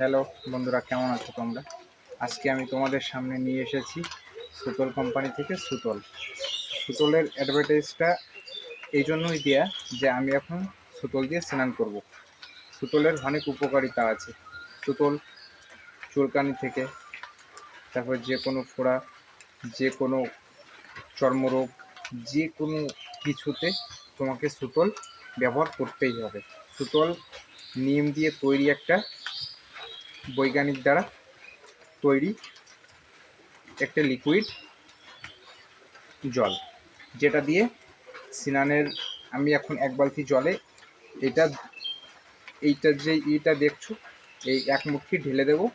Hello বন্ধুরা, কেমন আছো তোমরা? আজকে আমি তোমাদের সামনে নিয়ে এসেছি সুতল কোম্পানি থেকে সুতল। সুতলের অ্যাডভার্টাইজটা এই জন্যই দেয়া যে আমি এখন সুতল দিয়ে স্নান করব। সুতলের অনেক উপকারিতা আছে। সুতল চুলকানি থেকে, তারপর যে কোনো ফোড়া, যে কোনো চর্মরোগ, যে কোনো কিছুতে তোমাকে সুতল ব্যবহার করতেই হবে। সুতল নিম দিয়ে তৈরি একটা বৈজ্ঞানিক দ্বারা তৈরি একটা লিকুইড জল, যেটা দিয়ে স্নানের, আমি এখন এক বালতি জলে এটা, এইটা যে ইটা দেখছ, এই এক মুটকি ঢেলে দেবো,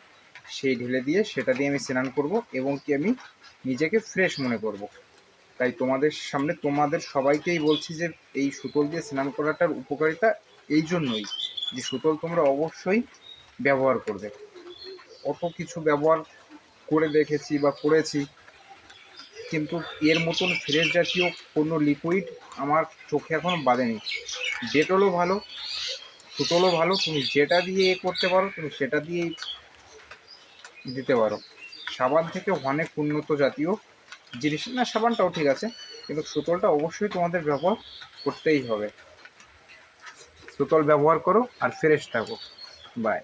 সেই ঢেলে দিয়ে সেটা দিয়ে আমি স্নান করব এবং কি আমি নিজেকে ফ্রেশ মনে করব। তাই তোমাদের সামনে তোমাদের সবাইকেই বলছি যে এই সুতল দিয়ে স্নান করাটার উপকারিতা এই জন্যই, যে সুতল তোমরা অবশ্যই ব্যবহার করবে। অত কিছু ব্যবহার করে দেখেছি বা করেছি। কিন্তু এর মতন ফ্রেশ জাতীয় কোনো লিকুইড আমার চোখে এখনও বাঁধেনি ডেটলও ভালো সুতলও ভালো, তুমি যেটা দিয়ে এ করতে পারো, তুমি সেটা দিয়েই দিতে পারো। সাবান থেকে অনেক উন্নত জাতীয় জিনিস। না, সাবানটাও ঠিক আছে, কিন্তু সুতলটা অবশ্যই তোমাদের ব্যবহার করতেই হবে। সুতল ব্যবহার করো আর ফ্রেশ থাকো। বাই